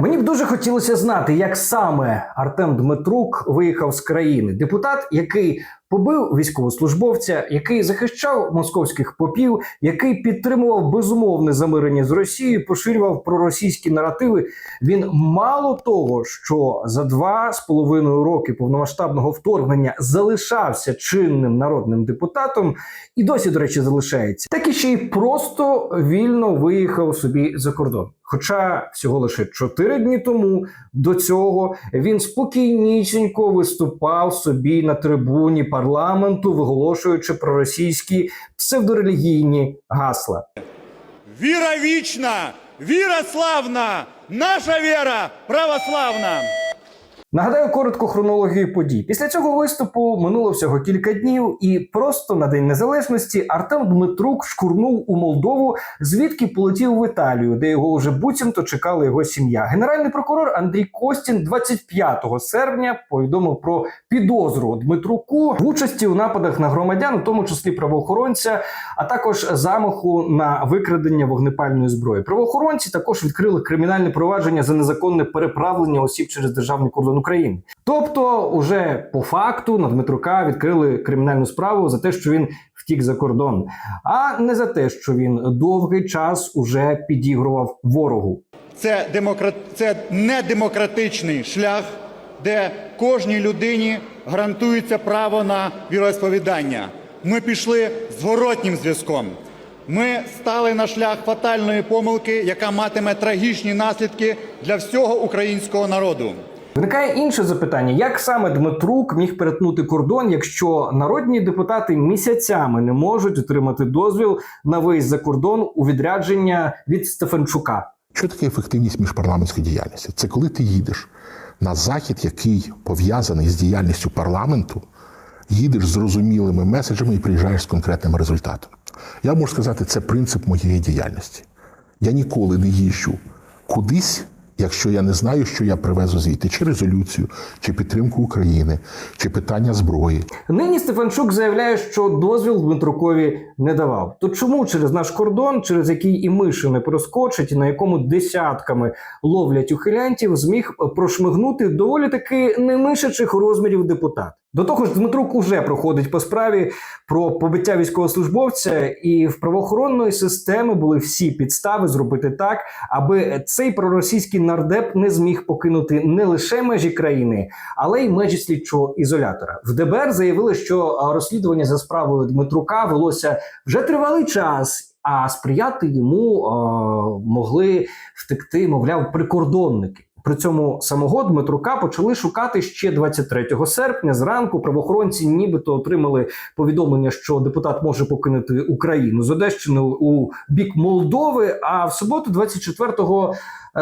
Мені б дуже хотілося знати, як саме Артем Дмитрук виїхав з країни. Депутат, який побив військовослужбовця, який захищав московських попів, який підтримував безумовне замирення з Росією, поширював проросійські наративи. Він мало того, що за два з половиною роки повномасштабного вторгнення залишався чинним народним депутатом, і досі, до речі, залишається, так і ще й просто вільно виїхав собі за кордон. Хоча всього лише чотири дні тому до цього він спокійнісінько виступав собі на трибуні парламенту, виголошуючи проросійські псевдорелігійні гасла. Віра вічна, віра славна, наша віра православна. Нагадаю коротко хронологію подій. Після цього виступу минуло всього кілька днів, і просто на День Незалежності Артем Дмитрук шкурнув у Молдову, звідки полетів в Італію, де його вже буцімто чекала його сім'я. Генеральний прокурор Андрій Костін 25 серпня повідомив про підозру Дмитруку в участі у нападах на громадян, у тому числі правоохоронця, а також замаху на викрадення вогнепальної зброї. Правоохоронці також відкрили кримінальне провадження за незаконне переправлення осіб через державний кордон України. Тобто, уже по факту на Дмитрука відкрили кримінальну справу за те, що він втік за кордон, а не за те, що він довгий час уже підігрував ворогу. Це, демократ... це не демократичний шлях, де кожній людині гарантується право на віросповідання. Ми пішли зворотнім зв'язком. Ми стали на шлях фатальної помилки, яка матиме трагічні наслідки для всього українського народу. Виникає інше запитання: як саме Дмитрук міг перетнути кордон, якщо народні депутати місяцями не можуть отримати дозвіл на виїзд за кордон у відрядження від Стефанчука? Що таке ефективність міжпарламентської діяльності? Це коли ти їдеш на захід, який пов'язаний з діяльністю парламенту, їдеш з зрозумілими меседжами і приїжджаєш з конкретним результатом. Я можу сказати, це принцип моєї діяльності. Я ніколи не їжджу кудись, якщо я не знаю, що я привезу звідти, чи резолюцію, чи підтримку України, чи питання зброї. Нині Стефанчук заявляє, що дозвіл Дмитрукові не давав. То чому через наш кордон, через який і миші не проскочить, на якому десятками ловлять ухилянтів, зміг прошмигнути доволі таки немишачих розмірів депутат? До того ж, Дмитрук уже проходить по справі про побиття військовослужбовця, і в правоохоронної системи були всі підстави зробити так, аби цей проросійський нардеп не зміг покинути не лише межі країни, але й межі слідчого ізолятора. В ДБР заявили, що розслідування за справою Дмитрука велося вже тривалий час. А сприяти йому а, могли втекти, мовляв, прикордонники. При цьому самого Дмитрука почали шукати ще 23 серпня. Зранку правоохоронці нібито отримали повідомлення, що депутат може покинути Україну з Одещини у бік Молдови. А в суботу, 24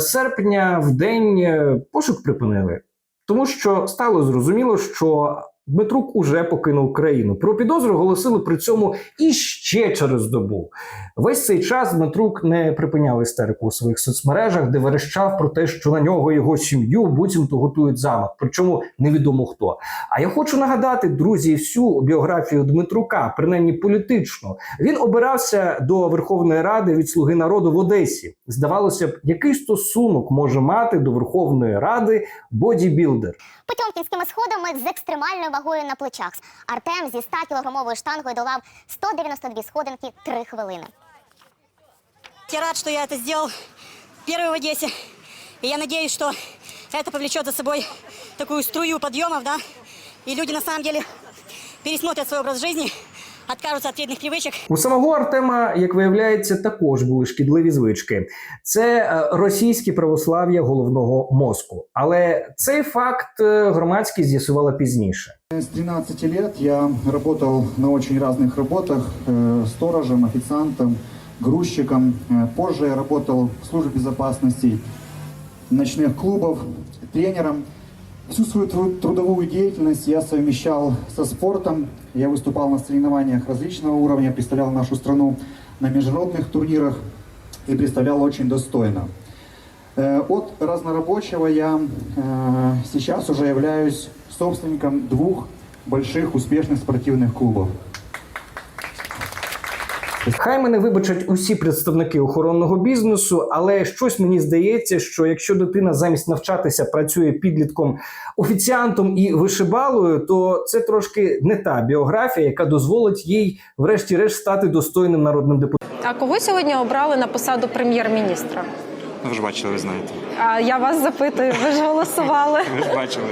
серпня, в день е, пошук припинили, тому що стало зрозуміло, що Дмитрук уже покинув країну. Про підозру оголосили при цьому і ще через добу. Весь цей час Дмитрук не припиняв істерику у своїх соцмережах, де верещав про те, що на нього його сім'ю буцімто готують замах. Причому невідомо хто. А я хочу нагадати, друзі, всю біографію Дмитрука, принаймні політично. Він обирався до Верховної Ради від Слуги народу в Одесі. Здавалося б, який стосунок може мати до Верховної Ради бодібілдер? Потьомкінськими сходами з екстремальною вагою на плечах. Артем зі 100-кілограмовою штангою долав 192 сходинки 3 хвилини. Я рад, что я это сделал первый в Одессе. И я надеюсь, что это повлечет за собой такую струю подъемов, да. И люди на самом деле пересмотрят свой образ жизни, откажутся от вредных привычек. У самого Артема, як виявляється, також були шкідливі звички. Це е, російське православ'я головного мозку. Але цей факт е, громадськість з'ясувала пізніше. С 13 лет я работал на очень разных работах, э, сторожем, официантом, грузчиком. Э, Позже я работал в службе безопасности ночных клубов, тренером. Всю свою тру- трудовую деятельность я совмещал со спортом. Я выступал на соревнованиях различного уровня, представлял нашу страну на международных турнирах и представлял очень достойно. Э, От разнорабочего я э, сейчас уже являюсь собственником двух больших успешных спортивных клубов. Хай мене вибачать усі представники охоронного бізнесу, але щось мені здається, що якщо дитина замість навчатися працює підлітком офіціантом і вишибалою, то це трошки не та біографія, яка дозволить їй, врешті-решт, стати достойним народним депутатом. А кого сьогодні обрали на посаду прем'єр-міністра? Ну, ви ж бачили, ви знаєте. А я вас запитую, ви ж голосували. Ви ж бачили.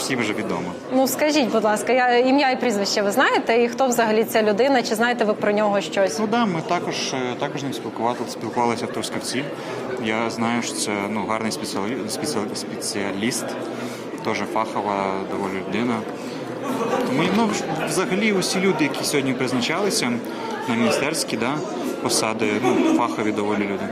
Всім вже відомо. Ну скажіть, будь ласка, я ім'я і прізвище ви знаєте? І хто взагалі ця людина? Чи знаєте ви про нього щось? Ну да, ми також, е, також ним спілкувалися, спілкувалися в Трускавці. Я знаю, що це ну, гарний спеціалі... спеціалі- спеціаліст, теж фахова доволі людина. Тому ну, взагалі усі люди, які сьогодні призначалися на міністерські да, посади, ну, фахові доволі люди.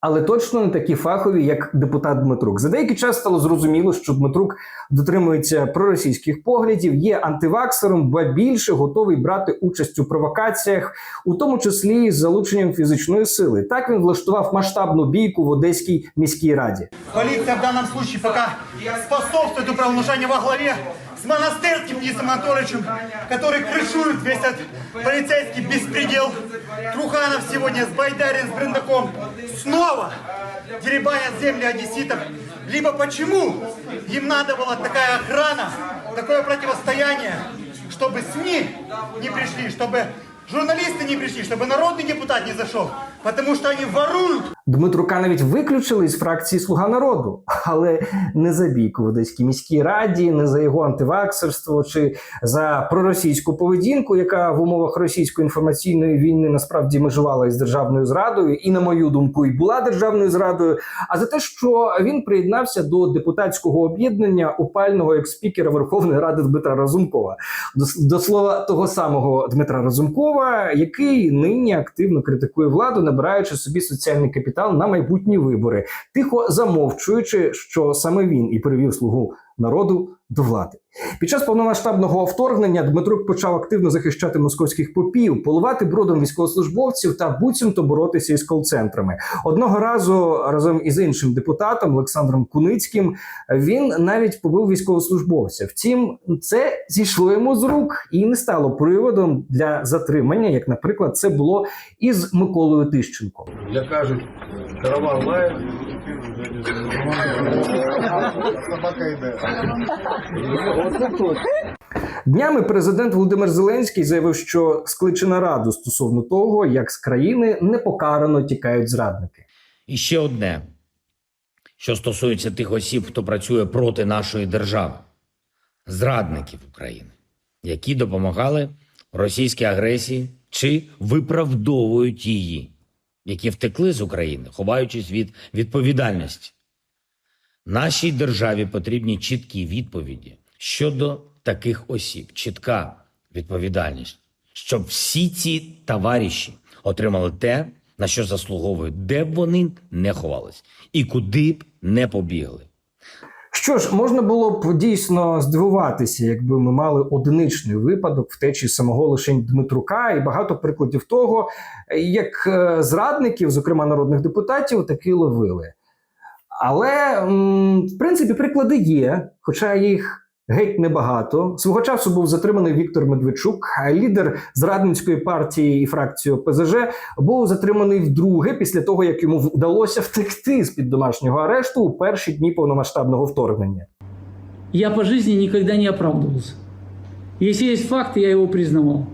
Але точно не такі фахові, як депутат Дмитрук. За деякий час стало зрозуміло, що Дмитрук дотримується проросійських поглядів, є антиваксером, ба більше готовий брати участь у провокаціях, у тому числі з залученням фізичної сили. Так він влаштував масштабну бійку в Одеській міській раді. Полиция в данном случае пока способствует управління во главе с монастырским Денисом Анатольевичем, который крышует весь этот полицейский беспредел. Труханов сегодня с Байдарин, с Брендаком снова деребанят земли одесситов. Либо почему им надо была такая охрана, такое противостояние, чтобы СМИ не пришли, чтобы журналисты не пришли, чтобы народный депутат не зашел, потому что они воруют Дмитрука навіть виключили із фракції Слуга народу, але не за бійку в Одеській міській раді, не за його антиваксерство чи за проросійську поведінку, яка в умовах російської інформаційної війни насправді межувала із державною зрадою, і на мою думку, і була державною зрадою. А за те, що він приєднався до депутатського об'єднання опального експікера Верховної Ради Дмитра Разумкова, до, до слова того самого Дмитра Разумкова, який нині активно критикує владу, набираючи собі соціальний капітал на майбутні вибори, тихо замовчуючи, що саме він і привів слугу народу до влади. Під час повномасштабного вторгнення Дмитрук почав активно захищати московських попів, поливати брудом військовослужбовців та буцімто боротися із кол-центрами. Одного разу разом із іншим депутатом Олександром Куницьким він навіть побив військовослужбовця. Втім, це зійшло йому з рук і не стало приводом для затримання, як, наприклад, це було із Миколою Тищенко. Як кажуть, караван лає. Днями президент Володимир Зеленський заявив, що скличе нараду стосовно того, як з країни непокарано тікають зрадники. І ще одне, що стосується тих осіб, хто працює проти нашої держави, зрадників України, які допомагали російській агресії чи виправдовують її, які втекли з України, ховаючись від відповідальності. Нашій державі потрібні чіткі відповіді щодо таких осіб, чітка відповідальність, щоб всі ці товариші отримали те, на що заслуговують, де б вони не ховались і куди б не побігли. Що ж, можна було б дійсно здивуватися, якби ми мали одиничний випадок втечі самого лишень Дмитрука, і багато прикладів того, як е, зрадників, зокрема народних депутатів, таки ловили. Але в принципі приклади є, хоча їх геть небагато. Свого часу був затриманий Віктор Медведчук, лідер зрадницької партії і фракції ОПЗЖ був затриманий вдруге після того, як йому вдалося втекти з під домашнього арешту у перші дні повномасштабного вторгнення. Я по жизни никогда не оправдывался. Если есть факт, я его признавал.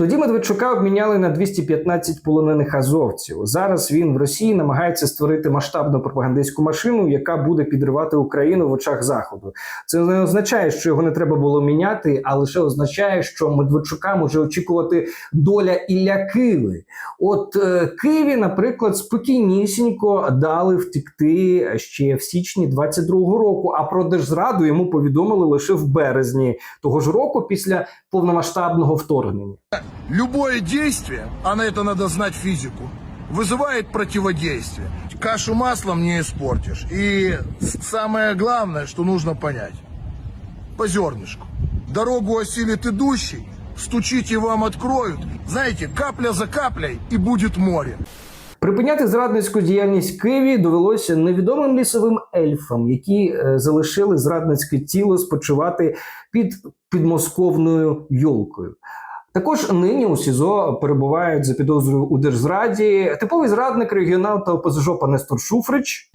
Тоді Медведчука обміняли на 215 полонених азовців. Зараз він в Росії намагається створити масштабну пропагандистську машину, яка буде підривати Україну в очах заходу. Це не означає, що його не треба було міняти, а лише означає, що Медведчука може очікувати доля Ілля Киви. От е, Києві, наприклад, спокійнісінько дали втекти ще в січні 22-го року. А про держзраду йому повідомили лише в березні того ж року після повномасштабного вторгнення. Любое действие, а на это надо знать физику, вызывает противодействие. Кашу маслом не испортишь. И самое главное, что нужно понять. По зернышку. Дорогу осилит идущий, стучите вам откроют. Знаете, капля за каплей и будет море. Припиняти зрадницьку діяльність в Києві довелося невідомим лісовим ельфам, які е, залишили зрадницьке тіло спочивати під підмосковною йолкою. Також нині у СІЗО перебувають за підозрою у держзраді типовий зрадник регіонал та ОПЗЖОПа Нестор Шуфрич.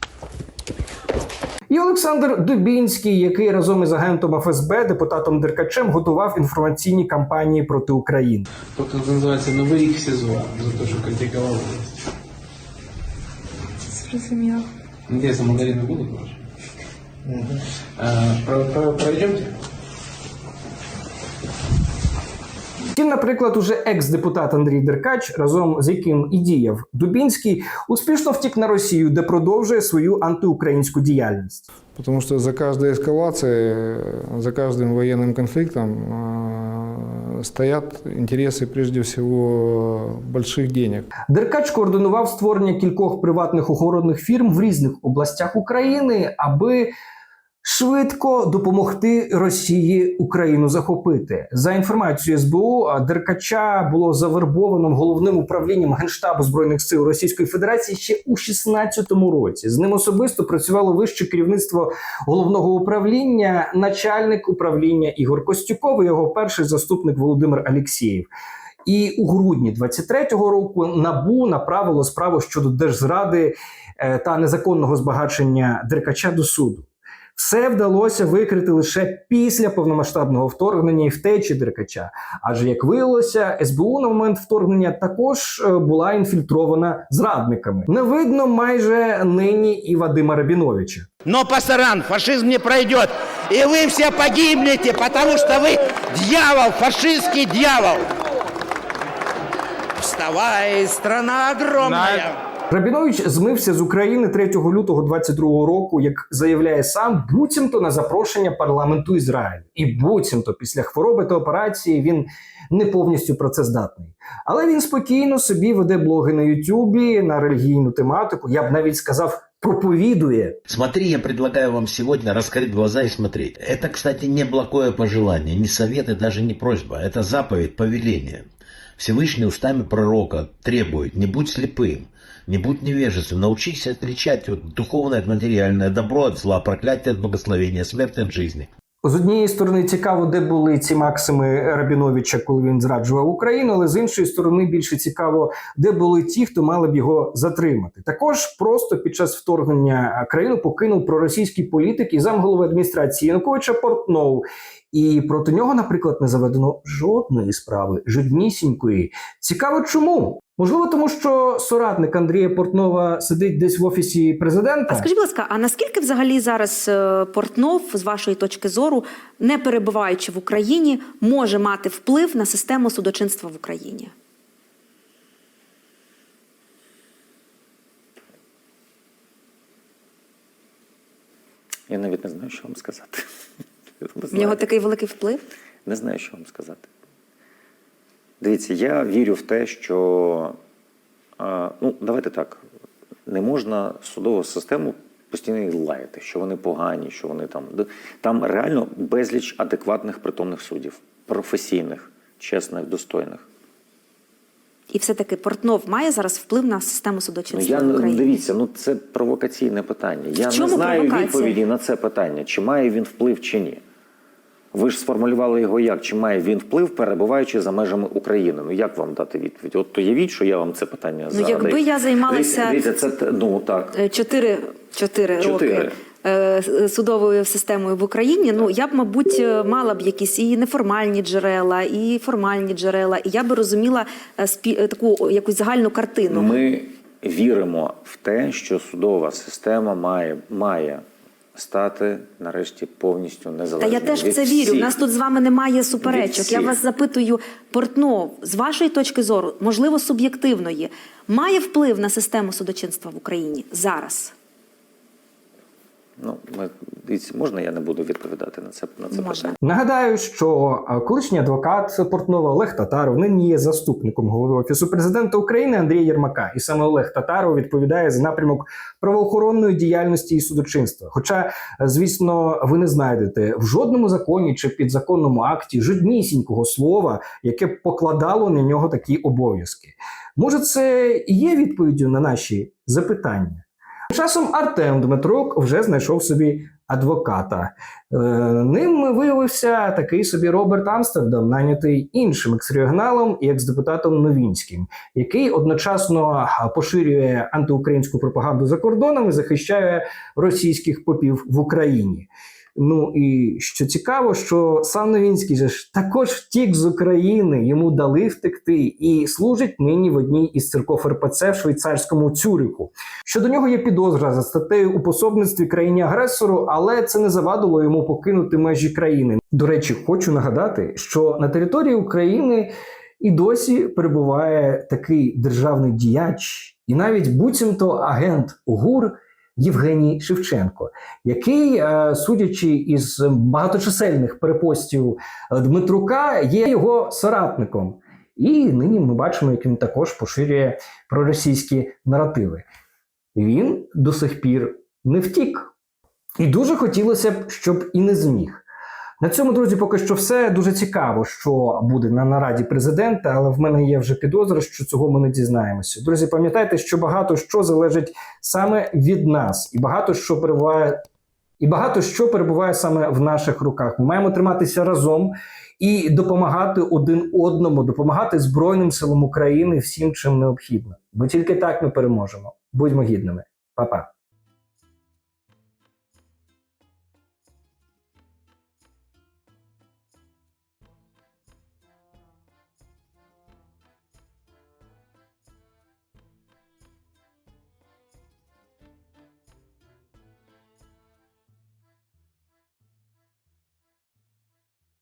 І Олександр Дубінський, який разом із агентом ФСБ, депутатом Деркачем, готував інформаційні кампанії проти України. Тобто це називається новий рік СІЗО за те, що критикував. Зрозуміло. Надеюсь, мандарины будут ваши? Про, про, пройдемте? Втім, наприклад, уже екс-депутат Андрій Деркач, разом з яким і діяв Дубінський, успішно втік на Росію, де продовжує свою антиукраїнську діяльність. Потому что за каждой эскалацией, за каждым военным конфликтом э, стоят интересы прежде всего больших денег. Деркач координував створення кількох приватних охоронних фірм в різних областях України, аби швидко допомогти Росії Україну захопити. За інформацією СБУ, Деркача було завербовано головним управлінням Генштабу збройних сил Російської Федерації ще у 16-му році. З ним особисто працювало вище керівництво головного управління, начальник управління Ігор Костюков і його перший заступник Володимир Алєксєєв. І у грудні 23-го року набу направило справу щодо держзради е, та незаконного збагачення Деркача до суду. Все вдалося викрити лише після повномасштабного вторгнення і втечі Деркача. Адже як виявилося, СБУ на момент вторгнення також е, була інфільтрована зрадниками. Не видно майже нині і Вадима Рабіновича. Но пасаран, фашизм не пройдет. И вы все погибнете, потому что вы дьявол, фашистский дьявол. Вставай, страна огромная. Рабінович змився з України 3 лютого 22 року, як заявляє сам, буцімто на запрошення парламенту Ізраїлю. І буцімто після хвороби та операції він не повністю працездатний. Але він спокійно собі веде блоги на Ютубі на релігійну тематику. Я б навіть сказав, проповідує. Смотри, я предлагаю вам сегодня раскрыть глаза и смотреть. Это, кстати, не благое пожелание, не совет и даже не просьба. Это заповедь, повеление. Всевышний устами пророка требует, не будь слепым, не будь невежеством, научись отличать духовное от материальное, добро от зла, проклятие от благословения, смерть от жизни. З однієї сторони цікаво, де були ці максими Рабіновича, коли він зраджував Україну, але з іншої сторони більше цікаво, де були ті, хто мали б його затримати. Також просто під час вторгнення країну покинув проросійський політик і замголови адміністрації Януковича Портнов. І проти нього, наприклад, не заведено жодної справи, жоднісінької. Цікаво, чому? Можливо, тому що соратник Андрія Портнова сидить десь в офісі президента. А скажіть, будь ласка, а наскільки взагалі зараз е, Портнов, з вашої точки зору, не перебуваючи в Україні, може мати вплив на систему судочинства в Україні? Я навіть не знаю, що вам сказати. В нього такий великий вплив? Не знаю, що вам сказати. Дивіться, я вірю в те, що ну, давайте так. Не можна судову систему постійно лаяти, що вони погані, що вони там. Там реально безліч адекватних притомних суддів, професійних, чесних, достойних. І все-таки Портнов має зараз вплив на систему Ну, судочинства я в Україні? дивіться, ну це провокаційне питання. Я чому не знаю провокація? відповіді на це питання, чи має він вплив, чи ні. Ви ж сформулювали його як, чи має він вплив, перебуваючи за межами України. Ну як вам дати відповідь? От то явіть, що я вам це питання Ну, якби я займалася- Дивіться, дивіться, це ну так. Е, Чотири, чотири, роки е, судовою системою в Україні. Ну я б, мабуть, е, мала б якісь і неформальні джерела, і формальні джерела, і я би розуміла е, спі- е, таку якусь загальну картину. Ми віримо в те, що судова система має, має стати нарешті повністю Та я теж в це вірю. У нас тут з вами немає суперечок. Я вас запитую, Портнов, з вашої точки зору, можливо, суб'єктивної, має вплив на систему судочинства в Україні зараз? Ну, ми, можна я не буду відповідати на це, на це Можна. питання? Нагадаю, що колишній адвокат Портнова Олег Татаров нині є заступником голови офісу президента України Андрія Єрмака, і саме Олег Татаров відповідає за напрямок правоохоронної діяльності і судочинства. Хоча, звісно, ви не знайдете в жодному законі чи підзаконному акті жоднісінького слова, яке б покладало на нього такі обов'язки. Може, це і є відповіддю на наші запитання? Часом Артем Дмитрук вже знайшов собі адвоката. Е, Ним виявився такий собі Роберт Амстердам, найнятий іншим екс-регіоналом і екс-депутатом Новінським, який одночасно поширює антиукраїнську пропаганду за кордоном і захищає російських попів в Україні. Ну і що цікаво, що сам Новінський же ж також втік з України, йому дали втекти і служить нині в одній із церков РПЦ в швейцарському Цюриху. Щодо нього є підозра за статтею у пособництві країні агресору, але це не завадило йому покинути межі країни. До речі, хочу нагадати, що на території України і досі перебуває такий державний діяч, і навіть буцімто агент ГУР. Євгеній Шевченко, який, е, судячи із багаточисельних перепостів е, Дмитрука, є його соратником. І нині ми бачимо, як він також поширює проросійські наративи. Він до сих пір не втік. І дуже хотілося б, щоб і не зміг. На цьому, друзі, поки що все дуже цікаво, що буде на нараді президента, але в мене є вже підозра, що цього ми не дізнаємося. Друзі, пам'ятайте, що багато що залежить саме від нас, і багато що перебуває, і багато що перебуває саме в наших руках. Ми маємо триматися разом і допомагати один одному, допомагати Збройним силам України всім, чим необхідно. Бо тільки так ми переможемо. Будьмо гідними, Па-па.